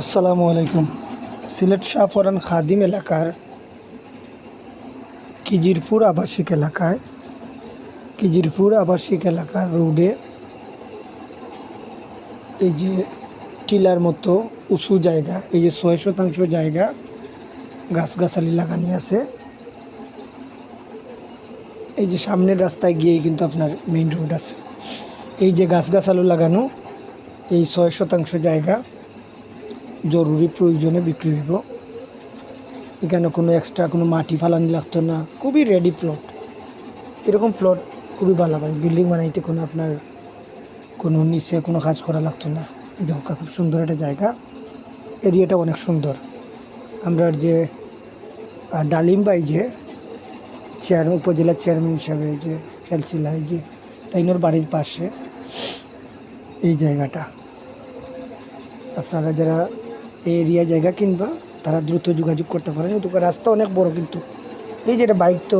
আসসালামু আলাইকুম। সিলেট শাহফরান খাদিম এলাকার কিজিরপুর আবাসিক এলাকায়, কিজিরপুর আবাসিক এলাকার রোডে এই যে টিলার মতো উঁচু জায়গা, এই যে ছয় শতাংশ জায়গা গাছগাছালি লাগানি আছে। এই যে সামনের রাস্তায় গিয়েই কিন্তু আপনার মেইন রোড আছে। এই যে গাছগাছালো লাগানো, এই ছয় শতাংশ জায়গা জরুরি প্রয়োজনে বিক্রি হইব। এখানে কোনো এক্সট্রা কোনো মাটি ফালানি লাগতো না, খুবই রেডি প্লট এরকম প্লট খুবই ভালো হয়। বিল্ডিং বানাইতে কোনো আপনার কোনো নিচে কোনো কাজ করা লাগতো না। এই দেখো, খুব সুন্দর একটা জায়গা। এরিয়াটা অনেক সুন্দর। আমরা যে ডালিম বাই যে চেয়ার উপজেলার চেয়ারম্যান হিসাবে যে খেলছিল এই যে, তাইনোর বাড়ির পাশে এই জায়গাটা। আপনারা যারা এই এরিয়া জায়গা কিনবা, তারা দ্রুত যোগাযোগ করতে পারেন ওটুকু রাস্তা অনেক বড় কিন্তু। এই যেটা বাইক তো,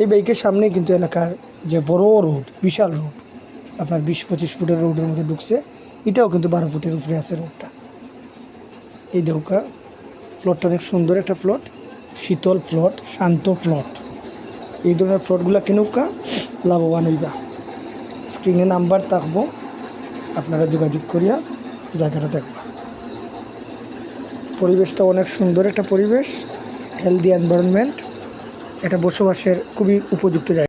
এই বাইকের সামনে কিন্তু এলাকার যে বড় রোড বিশাল রোড আপনার বিশ পঁচিশ ফুটের রোডের মধ্যে ঢুকছে। এটাও কিন্তু বারো ফুটের উপরে আছে রোডটা এই দেখুকা ফ্লটটা অনেক সুন্দর একটা ফ্লট শীতল ফ্লট শান্ত ফ্লট এই ধরনের ফ্লটগুলো কিনুকা লাভবান হইবা। স্ক্রিনে নাম্বার থাকব, আপনারা যোগাযোগ করিয়া জায়গাটা দেখবা। পরিবেশটা অনেক সুন্দর একটা পরিবেশ হেলদি এনভায়রনমেন্ট এটা বসবাসের খুবই উপযুক্ত জায়গা।